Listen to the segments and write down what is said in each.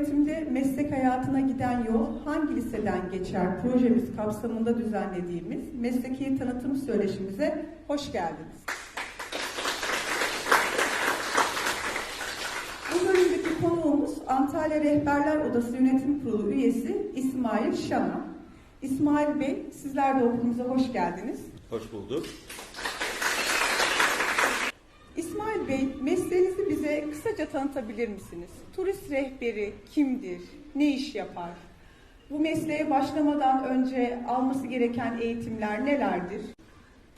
Öğretimde meslek hayatına giden yol hangi liseden geçer projemiz kapsamında düzenlediğimiz mesleki tanıtım söyleşimize hoş geldiniz. Bu bölümdeki konuğumuz Antalya Rehberler Odası Yönetim Kurulu üyesi İsmail Şana. İsmail Bey, sizler de okulumuza hoş geldiniz. Hoş bulduk. İsmail Bey, mesleğinizi bize kısaca tanıtabilir misiniz? Turist rehberi kimdir? Ne iş yapar? Bu mesleğe başlamadan önce alması gereken eğitimler nelerdir?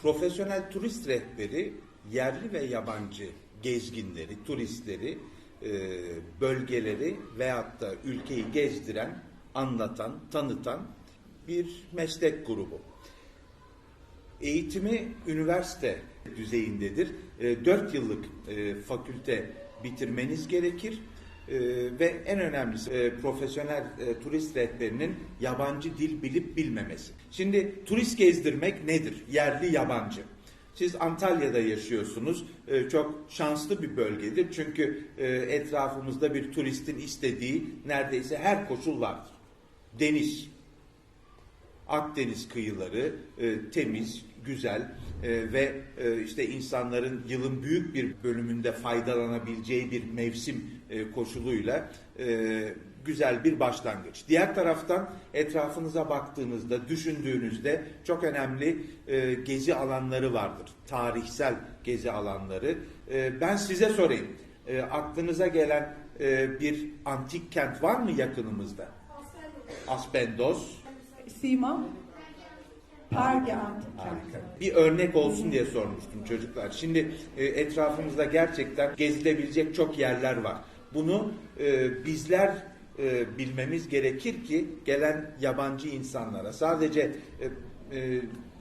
Profesyonel turist rehberi yerli ve yabancı gezginleri, turistleri, e, bölgeleri veyahut da ülkeyi gezdiren, anlatan, tanıtan bir meslek grubu. Eğitimi üniversite düzeyindedir. E, 4 yıllık e, fakülte bitirmeniz gerekir. E, ve en önemlisi e, profesyonel e, turist rehberinin yabancı dil bilip bilmemesi. Şimdi turist gezdirmek nedir? Yerli yabancı. Siz Antalya'da yaşıyorsunuz. E, çok şanslı bir bölgedir. Çünkü e, etrafımızda bir turistin istediği neredeyse her koşul vardır. Deniz, Akdeniz kıyıları e, temiz, güzel e, ve e, işte insanların yılın büyük bir bölümünde faydalanabileceği bir mevsim e, koşuluyla e, güzel bir başlangıç. Diğer taraftan etrafınıza baktığınızda, düşündüğünüzde çok önemli e, gezi alanları vardır. Tarihsel gezi alanları. E, ben size sorayım. E, aklınıza gelen e, bir antik kent var mı yakınımızda? Aspendos. Sima, Perge Antik. Bir örnek olsun diye sormuştum çocuklar. Şimdi e, etrafımızda gerçekten gezilebilecek çok yerler var. Bunu e, bizler e, bilmemiz gerekir ki gelen yabancı insanlara sadece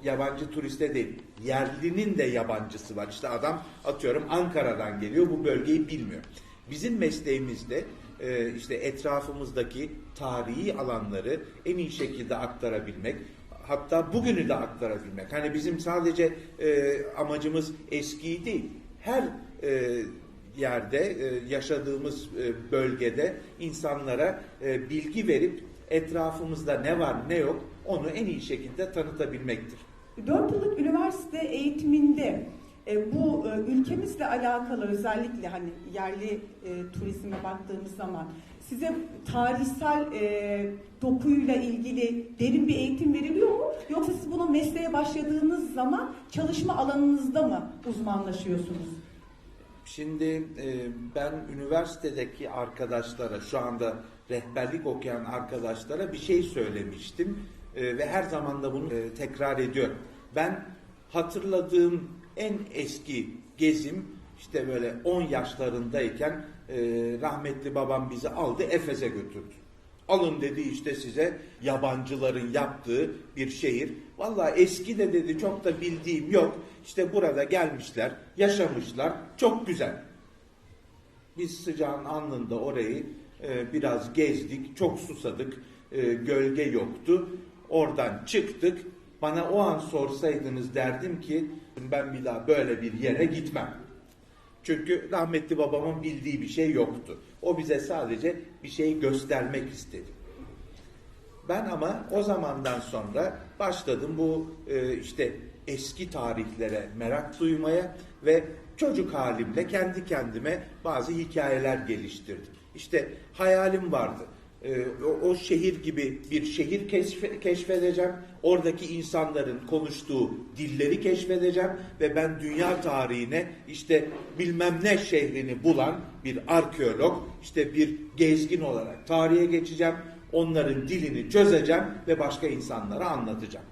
yabancı turiste değil, yerlinin de yabancısı var. İşte adam atıyorum Ankara'dan geliyor, bu bölgeyi bilmiyor. Bizim mesleğimizde e, işte etrafımızdaki tarihi alanları en iyi şekilde aktarabilmek, hatta bugünü de aktarabilmek. Hani bizim sadece e, amacımız eskiyi değil, her e, yerde yaşadığımız bölgede insanlara bilgi verip etrafımızda ne var ne yok onu en iyi şekilde tanıtabilmektir. 4 yıllık üniversite eğitiminde e, bu e, ülkemizle alakalı özellikle hani yerli e, turizme baktığımız zaman size tarihsel e, dokuyla ilgili derin bir eğitim veriliyor mu? Yoksa siz bunu mesleğe başladığınız zaman çalışma alanınızda mı uzmanlaşıyorsunuz? Şimdi e, ben üniversitedeki arkadaşlara, şu anda rehberlik okuyan arkadaşlara bir şey söylemiştim E, ve her zaman da bunu e, tekrar ediyorum. Ben hatırladığım en eski gezim işte böyle 10 yaşlarındayken e, rahmetli babam bizi aldı Efes'e götürdü. Alın dedi işte size yabancıların yaptığı bir şehir. Vallahi eski de dedi çok da bildiğim yok. İşte burada gelmişler, yaşamışlar. Çok güzel. Biz sıcağın alnında orayı e, biraz gezdik, çok susadık, e, gölge yoktu. Oradan çıktık. Bana o an sorsaydınız derdim ki ben bir daha böyle bir yere gitmem. Çünkü rahmetli babamın bildiği bir şey yoktu. O bize sadece bir şey göstermek istedi. Ben ama o zamandan sonra başladım bu e, işte eski tarihlere merak duymaya ve çocuk halimle kendi kendime bazı hikayeler geliştirdim. İşte hayalim vardı. E, o, o şehir gibi bir şehir keşfe- keşfedeceğim. Oradaki insanların konuştuğu dilleri keşfedeceğim ve ben dünya tarihine işte bilmem ne şehrini bulan bir arkeolog, işte bir gezgin olarak tarihe geçeceğim. Onların dilini çözeceğim ve başka insanlara anlatacağım.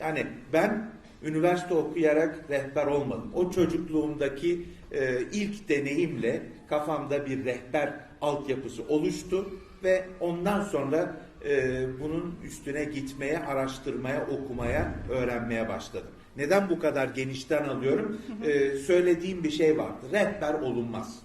Yani ben üniversite okuyarak rehber olmadım. O çocukluğumdaki e, ilk deneyimle kafamda bir rehber altyapısı oluştu ve ondan sonra e, bunun üstüne gitmeye, araştırmaya, okumaya, öğrenmeye başladım. Neden bu kadar genişten alıyorum? E, söylediğim bir şey vardı. Rehber olunmaz.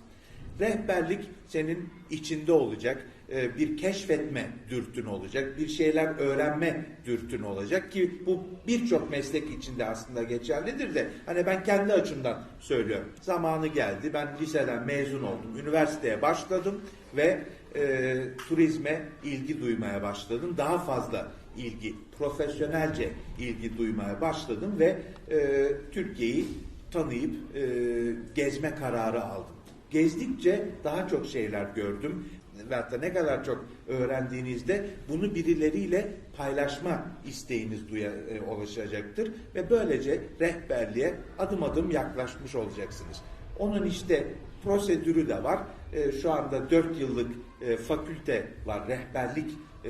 Rehberlik senin içinde olacak, e, bir keşfetme dürtün olacak, bir şeyler öğrenme dürtün olacak ki bu birçok meslek içinde aslında geçerlidir de hani ben kendi açımdan söylüyorum. Zamanı geldi, ben liseden mezun oldum, üniversiteye başladım ve e, turizme ilgi duymaya başladım. Daha fazla ilgi, profesyonelce ilgi duymaya başladım ve e, Türkiye'yi tanıyıp e, gezme kararı aldım. Gezdikçe daha çok şeyler gördüm ve hatta ne kadar çok öğrendiğinizde bunu birileriyle paylaşma isteğiniz duya, e, oluşacaktır ve böylece rehberliğe adım adım yaklaşmış olacaksınız. Onun işte prosedürü de var. E, şu anda 4 yıllık e, fakülte var, rehberlik e,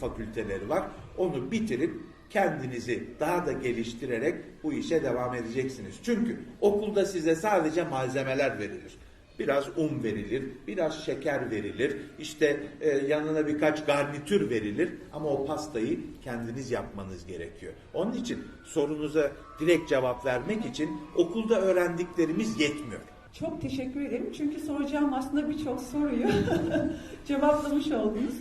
fakülteleri var. Onu bitirip kendinizi daha da geliştirerek bu işe devam edeceksiniz. Çünkü okulda size sadece malzemeler verilir. Biraz un verilir, biraz şeker verilir, işte e, yanına birkaç garnitür verilir ama o pastayı kendiniz yapmanız gerekiyor. Onun için sorunuza direkt cevap vermek için okulda öğrendiklerimiz yetmiyor. Çok teşekkür ederim. Çünkü soracağım aslında birçok soruyu cevaplamış oldunuz.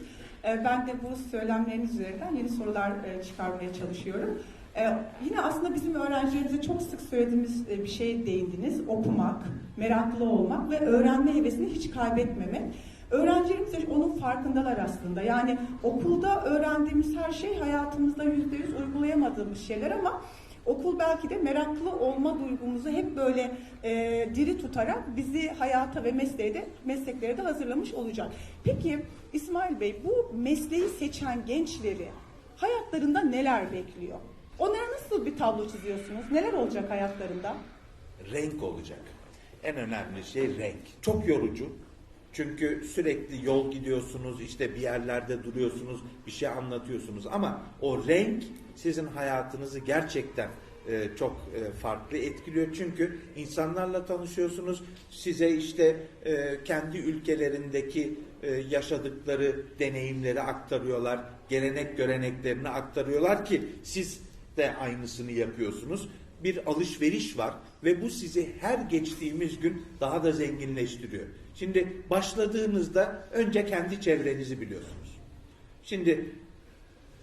Ee, Ben de bu söylemleriniz üzerinden yeni sorular e, çıkarmaya çalışıyorum. Ee, Yine aslında bizim öğrencilerimize çok sık söylediğimiz e, bir şeye değindiniz. Okumak, meraklı olmak ve öğrenme hevesini hiç kaybetmemek. Öğrencilerimiz onun farkındalar aslında. Yani okulda öğrendiğimiz her şey hayatımızda yüzde yüz uygulayamadığımız şeyler ama Okul belki de meraklı olma duygumuzu hep böyle e, diri tutarak bizi hayata ve mesleğe de, mesleklere de hazırlamış olacak. Peki İsmail Bey bu mesleği seçen gençleri hayatlarında neler bekliyor? Onlara nasıl bir tablo çiziyorsunuz? Neler olacak hayatlarında? renk olacak. En önemli şey renk. Çok yorucu. Çünkü sürekli yol gidiyorsunuz, işte bir yerlerde duruyorsunuz, bir şey anlatıyorsunuz ama o renk sizin hayatınızı gerçekten e, çok e, farklı etkiliyor. Çünkü insanlarla tanışıyorsunuz. Size işte e, kendi ülkelerindeki e, yaşadıkları deneyimleri aktarıyorlar. Gelenek göreneklerini aktarıyorlar ki siz de aynısını yapıyorsunuz bir alışveriş var ve bu sizi her geçtiğimiz gün daha da zenginleştiriyor. Şimdi başladığınızda önce kendi çevrenizi biliyorsunuz. Şimdi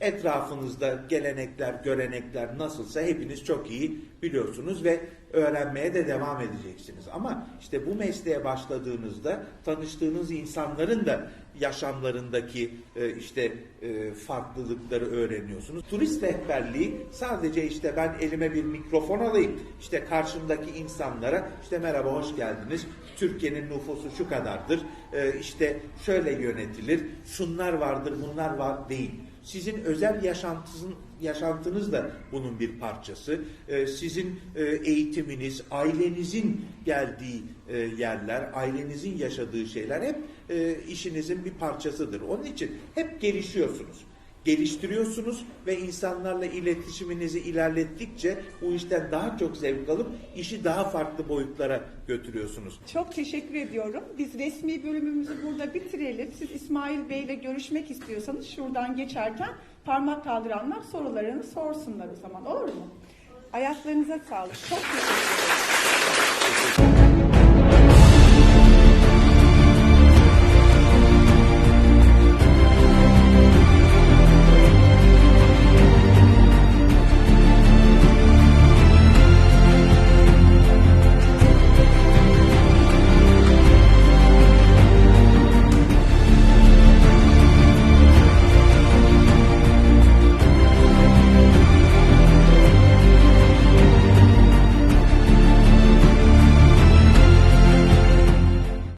etrafınızda gelenekler, görenekler nasılsa hepiniz çok iyi biliyorsunuz ve öğrenmeye de devam edeceksiniz. Ama işte bu mesleğe başladığınızda tanıştığınız insanların da yaşamlarındaki e, işte e, farklılıkları öğreniyorsunuz. Turist rehberliği sadece işte ben elime bir mikrofon alayım, işte karşımdaki insanlara işte merhaba hoş geldiniz, Türkiye'nin nüfusu şu kadardır, e, işte şöyle yönetilir, şunlar vardır, bunlar var değil. Sizin özel yaşantınız, yaşantınız da bunun bir parçası. Ee, sizin e, eğitiminiz, ailenizin geldiği e, yerler, ailenizin yaşadığı şeyler hep e, işinizin bir parçasıdır. Onun için hep gelişiyorsunuz. Geliştiriyorsunuz ve insanlarla iletişiminizi ilerlettikçe bu işten daha çok zevk alıp işi daha farklı boyutlara götürüyorsunuz. Çok teşekkür ediyorum. Biz resmi bölümümüzü burada bitirelim. Siz İsmail Bey ile görüşmek istiyorsanız şuradan geçerken parmak kaldıranlar sorularını sorsunlar o zaman olur mu? Ayaklarınıza sağlık. Çok teşekkür ederim.